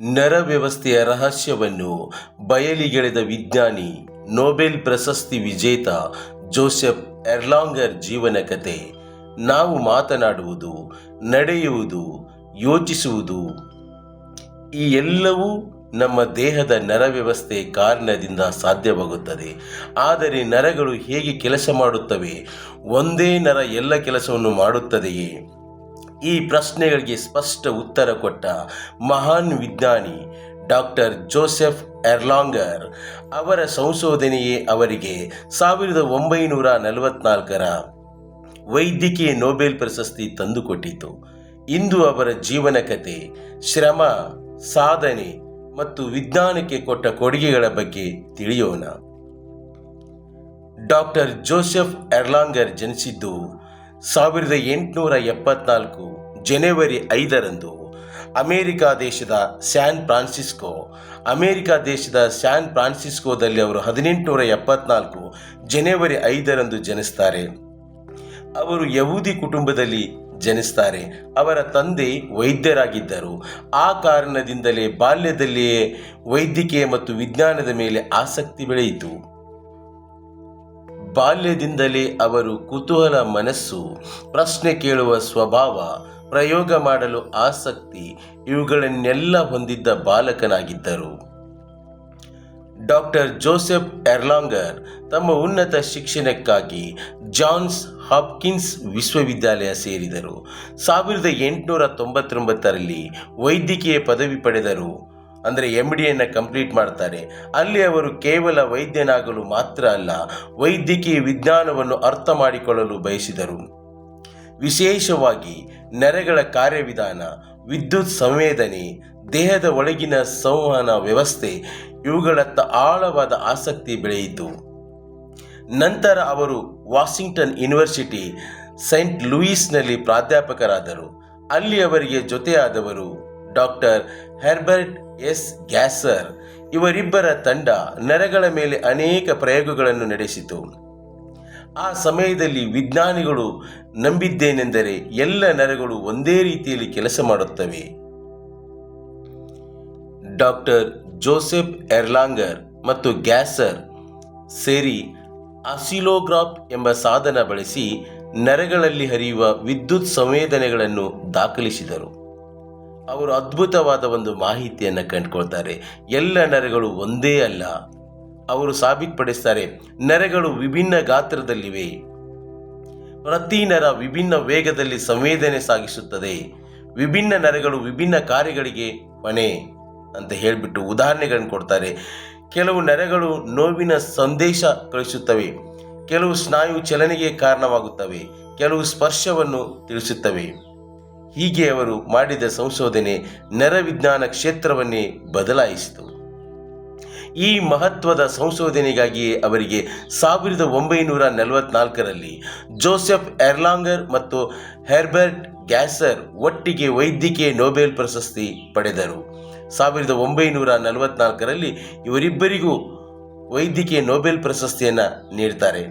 ನರ ವ್ಯವಸ್ಥೆಯ ರಹಸ್ಯವನ್ನು ಬಯಲಿಗೆಳೆದ ವಿಜ್ಞಾನಿ ನೊಬೆಲ್ ಪ್ರಶಸ್ತಿ ವಿಜೇತ ಜೋಸೆಫ್ ಎರ್ಲಾಂಗರ್ ಜೀವನ ಕತೆ. ನಾವು ಮಾತನಾಡುವುದು, ನಡೆಯುವುದು, ಯೋಚಿಸುವುದು. ಈ ಎಲ್ಲವೂ ನಮ್ಮ ದೇಹದ ನರ ವ್ಯವಸ್ಥೆ ಕಾರಣದಿಂದ ಸಾಧ್ಯವಾಗುತ್ತದೆ. ಆದರೆ ನರಗಳು ಹೇಗೆ ಕೆಲಸ ಮಾಡುತ್ತವೆ? ಒಂದೇ ನರ ಎಲ್ಲ ಕೆಲಸವನ್ನು ಮಾಡುತ್ತದೆಯೇ? ಈ ಪ್ರಶ್ನೆಗಳಿಗೆ ಸ್ಪಷ್ಟ ಉತ್ತರ ಕೊಟ್ಟ ಮಹಾನ್ ವಿಜ್ಞಾನಿ ಡಾಕ್ಟರ್ ಜೋಸೆಫ್ ಎರ್ಲಾಂಗರ್ ಅವರ ಸಂಶೋಧನೆಯೇ ಅವರಿಗೆ ಸಾವಿರದ ಒಂಬೈನೂರ ನಲವತ್ನಾಲ್ಕರ ವೈದ್ಯಕೀಯ ನೊಬೆಲ್ ಪ್ರಶಸ್ತಿ ತಂದುಕೊಟ್ಟಿತು. ಇಂದು ಅವರ ಜೀವನ ಕಥೆ ಶ್ರಮ, ಸಾಧನೆ ಮತ್ತು ವಿಜ್ಞಾನಕ್ಕೆ ಕೊಟ್ಟ ಕೊಡುಗೆಗಳ ಬಗ್ಗೆ ತಿಳಿಯೋಣ. ಡಾಕ್ಟರ್ ಜೋಸೆಫ್ ಎರ್ಲಾಂಗರ್ ಜನಿಸಿದ್ದು ಸಾವಿರದ ಎಂಟುನೂರ ಎಪ್ಪತ್ನಾಲ್ಕು ಜನವರಿ ಐದರಂದು ಅಮೇರಿಕ ದೇಶದ ಸ್ಯಾನ್ ಫ್ರಾನ್ಸಿಸ್ಕೋ, ಅಮೇರಿಕ ದೇಶದ ಸ್ಯಾನ್ ಫ್ರಾನ್ಸಿಸ್ಕೋದಲ್ಲಿ ಅವರು ಹದಿನೆಂಟುನೂರ ಎಪ್ಪತ್ನಾಲ್ಕು ಜನವರಿ ಐದರಂದು ಜನಿಸ್ತಾರೆ. ಅವರು ಯಹೂದಿ ಕುಟುಂಬದಲ್ಲಿ ಜನಿಸ್ತಾರೆ. ಅವರ ತಂದೆ ವೈದ್ಯರಾಗಿದ್ದರು. ಆ ಕಾರಣದಿಂದಲೇ ಬಾಲ್ಯದಲ್ಲಿಯೇ ವೈದ್ಯಕೀಯ ಮತ್ತು ವಿಜ್ಞಾನದ ಮೇಲೆ ಆಸಕ್ತಿ ಬೆಳೆಯಿತು. ಬಾಲ್ಯದಿಂದಲೇ ಅವರು ಕುತೂಹಲ ಮನಸ್ಸು, ಪ್ರಶ್ನೆ ಕೇಳುವ ಸ್ವಭಾವ, ಪ್ರಯೋಗ ಮಾಡಲು ಆಸಕ್ತಿ ಇವುಗಳನ್ನೆಲ್ಲ ಹೊಂದಿದ್ದ ಬಾಲಕನಾಗಿದ್ದರು. ಡಾಕ್ಟರ್ ಜೋಸೆಫ್ ಎರ್ಲಾಂಗರ್ ತಮ್ಮ ಉನ್ನತ ಶಿಕ್ಷಣಕ್ಕಾಗಿ ಜಾನ್ಸ್ ಹಾಪ್ಕಿನ್ಸ್ ವಿಶ್ವವಿದ್ಯಾಲಯ ಸೇರಿದರು. ಸಾವಿರದ ಎಂಟುನೂರ ತೊಂಬತ್ತೊಂಬತ್ತರಲ್ಲಿ ವೈದ್ಯಕೀಯ ಪದವಿ ಪಡೆದರು. ಅಂದರೆ ಎಂ ಡಿಯನ್ನು ಕಂಪ್ಲೀಟ್ ಮಾಡ್ತಾರೆ. ಅಲ್ಲಿ ಅವರು ಕೇವಲ ವೈದ್ಯನಾಗಲು ಮಾತ್ರ ಅಲ್ಲ, ವೈದ್ಯಕೀಯ ವಿಜ್ಞಾನವನ್ನು ಅರ್ಥ ಮಾಡಿಕೊಳ್ಳಲು ಬಯಸಿದರು. ವಿಶೇಷವಾಗಿ ನೆರೆಗಳ ಕಾರ್ಯವಿಧಾನ, ವಿದ್ಯುತ್ ಸಂವೇದನೆ, ದೇಹದ ಒಳಗಿನ ಸಂವಹನ ವ್ಯವಸ್ಥೆ, ಇವುಗಳತ್ತ ಆಳವಾದ ಆಸಕ್ತಿ ಬೆಳೆಯಿತು. ನಂತರ ಅವರು ವಾಷಿಂಗ್ಟನ್ ಯೂನಿವರ್ಸಿಟಿ, ಸೈಂಟ್ ಲೂಯಿಸ್ನಲ್ಲಿ ಪ್ರಾಧ್ಯಾಪಕರಾದರು. ಅಲ್ಲಿ ಅವರಿಗೆ ಜೊತೆಯಾದವರು ಡಾಕ್ಟರ್ ಹೆರ್ಬರ್ಟ್ ಎಸ್ ಗ್ಯಾಸರ್ ಇವರಿಬ್ಬರ ತಂಡ ನರಗಳ ಮೇಲೆ ಅನೇಕ ಪ್ರಯೋಗಗಳನ್ನು ನಡೆಸಿತು. ಆ ಸಮಯದಲ್ಲಿ ವಿಜ್ಞಾನಿಗಳು ನಂಬಿದ್ದೇನೆಂದರೆ ಎಲ್ಲ ನರಗಳು ಒಂದೇ ರೀತಿಯಲ್ಲಿ ಕೆಲಸ ಮಾಡುತ್ತವೆ. ಡಾಕ್ಟರ್ ಜೋಸೆಫ್ ಎರ್ಲಾಂಗರ್ ಮತ್ತು ಗ್ಯಾಸರ್ ಸೇರಿ ಅಸಿಲೋಗ್ರಾಫ್ ಎಂಬ ಸಾಧನ ಬಳಸಿ ನರಗಳಲ್ಲಿ ಹರಿಯುವ ವಿದ್ಯುತ್ ಸಂವೇದನೆಗಳನ್ನು ದಾಖಲಿಸಿದರು. ಅವರು ಅದ್ಭುತವಾದ ಒಂದು ಮಾಹಿತಿಯನ್ನು ಕಂಡುಕೊಳ್ತಾರೆ. ಎಲ್ಲ ನರಗಳು ಒಂದೇ ಅಲ್ಲ. ಅವರು ಸಾಬೀತುಪಡಿಸ್ತಾರೆ, ನರಗಳು ವಿಭಿನ್ನ ಗಾತ್ರದಲ್ಲಿವೆ. ಪ್ರತಿ ನರ ವಿಭಿನ್ನ ವೇಗದಲ್ಲಿ ಸಂವೇದನೆ ಸಾಗಿಸುತ್ತದೆ. ವಿಭಿನ್ನ ನರಗಳು ವಿಭಿನ್ನ ಕಾರ್ಯಗಳಿಗೆ ಹೊಣೆ ಅಂತ ಹೇಳಿಬಿಟ್ಟು ಉದಾಹರಣೆಗಳನ್ನು ಕೊಡ್ತಾರೆ. ಕೆಲವು ನರಗಳು ನೋವಿನ ಸಂದೇಶ ಕಳಿಸುತ್ತವೆ. ಕೆಲವು ಸ್ನಾಯು ಚಲನೆಗೆ ಕಾರಣವಾಗುತ್ತವೆ. ಕೆಲವು ಸ್ಪರ್ಶವನ್ನು ತಿಳಿಸುತ್ತವೆ. ಹೀಗೆ ಅವರು ಮಾಡಿದ ಸಂಶೋಧನೆ ನರವಿಜ್ಞಾನ ಕ್ಷೇತ್ರವನ್ನೇ ಬದಲಾಯಿಸಿತು. ಈ ಮಹತ್ವದ ಸಂಶೋಧನೆಗಾಗಿಯೇ ಅವರಿಗೆ ಸಾವಿರದ ಒಂಬೈನೂರ ನಲವತ್ನಾಲ್ಕರಲ್ಲಿ ಜೋಸೆಫ್ ಎರ್ಲಾಂಗರ್ ಮತ್ತು ಹೆರ್ಬರ್ಟ್ ಗ್ಯಾಸರ್ ಒಟ್ಟಿಗೆ ವೈದ್ಯಕೀಯ ನೊಬೆಲ್ ಪ್ರಶಸ್ತಿ ಪಡೆದರು. ಸಾವಿರದ ಒಂಬೈನೂರ ನಲವತ್ನಾಲ್ಕರಲ್ಲಿ ಇವರಿಬ್ಬರಿಗೂ ವೈದ್ಯಕೀಯ ನೊಬೆಲ್ ಪ್ರಶಸ್ತಿಯನ್ನು ನೀಡ್ತಾರೆ.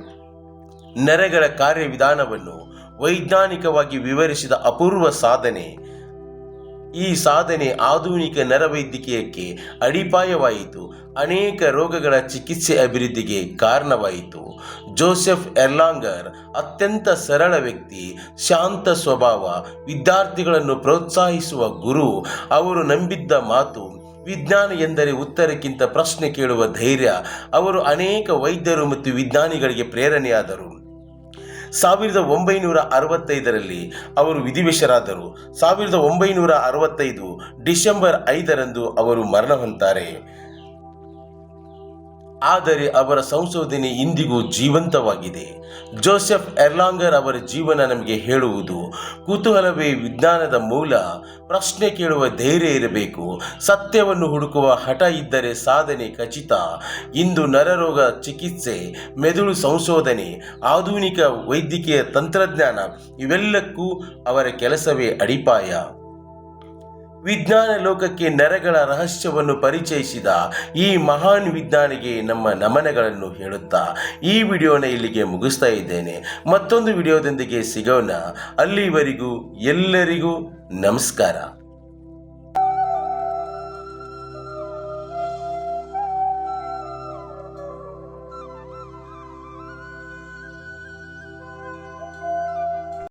ನರಗಳ ಕಾರ್ಯವಿಧಾನವನ್ನು ವೈಜ್ಞಾನಿಕವಾಗಿ ವಿವರಿಸಿದ ಅಪೂರ್ವ ಸಾಧನೆ. ಈ ಸಾಧನೆ ಆಧುನಿಕ ನರವೈದ್ಯಕೀಯಕ್ಕೆ ಅಡಿಪಾಯವಾಯಿತು. ಅನೇಕ ರೋಗಗಳ ಚಿಕಿತ್ಸೆ ಅಭಿವೃದ್ಧಿಗೆ ಕಾರಣವಾಯಿತು. ಜೋಸೆಫ್ ಎರ್ಲಾಂಗರ್, ಅತ್ಯಂತ ಸರಳ ವ್ಯಕ್ತಿ, ಶಾಂತ ಸ್ವಭಾವ, ವಿದ್ಯಾರ್ಥಿಗಳನ್ನು ಪ್ರೋತ್ಸಾಹಿಸುವ ಗುರು, ಅವರು ನಂಬಿದ್ದ ಮಾತು, ವಿಜ್ಞಾನ ಎಂದರೆ ಉತ್ತರಕ್ಕಿಂತ ಪ್ರಶ್ನೆ ಕೇಳುವ ಧೈರ್ಯ, ಅವರು ಅನೇಕ ವೈದ್ಯರು ಮತ್ತು ವಿಜ್ಞಾನಿಗಳಿಗೆ ಪ್ರೇರಣೆಯಾದರು. ಸಾವಿರದ ಒಂಬೈನೂರ ಅರವತ್ತೈದರಲ್ಲಿ ಅವರು ವಿಧಿವಶರಾದರು. ಸಾವಿರದ ಒಂಬೈನೂರ ಅರವತ್ತೈದು ಡಿಸೆಂಬರ್ ಐದರಂದು ಅವರು ಮರಣ ಹೊಂತಾರೆ ಆದರೆ ಅವರ ಸಂಶೋಧನೆ ಇಂದಿಗೂ ಜೀವಂತವಾಗಿದೆ. ಜೋಸೆಫ್ ಎರ್ಲಾಂಗರ್ ಅವರ ಜೀವನ ನಮಗೆ ಹೇಳುವುದು, ಕುತೂಹಲವೇ ವಿಜ್ಞಾನದ ಮೂಲ, ಪ್ರಶ್ನೆ ಕೇಳುವ ಧೈರ್ಯ ಇರಬೇಕು, ಸತ್ಯವನ್ನು ಹುಡುಕುವ ಹಠ ಇದ್ದರೆ ಸಾಧನೆ ಖಚಿತ, ಇಂದು ನರರೋಗ ಚಿಕಿತ್ಸೆ, ಮೆದುಳು ಸಂಶೋಧನೆ, ಆಧುನಿಕ ವೈದ್ಯಕೀಯ ತಂತ್ರಜ್ಞಾನ, ಇವೆಲ್ಲಕ್ಕೂ ಅವರ ಕೆಲಸವೇ ಅಡಿಪಾಯ. ವಿಜ್ಞಾನ ಲೋಕಕ್ಕೆ ನರಗಳ ರಹಸ್ಯವನ್ನು ಪರಿಚಯಿಸಿದ ಈ ಮಹಾನ್ ವಿಜ್ಞಾನಿಗೆ ನಮ್ಮ ನಮನಗಳನ್ನು ಹೇಳುತ್ತಾ ಈ ವಿಡಿಯೋನ ಇಲ್ಲಿಗೆ ಮುಗಿಸ್ತಾ ಇದ್ದೇನೆ. ಮತ್ತೊಂದು ವಿಡಿಯೋದೊಂದಿಗೆ ಸಿಗೋಣ. ಅಲ್ಲಿವರೆಗೂ ಎಲ್ಲರಿಗೂ ನಮಸ್ಕಾರ.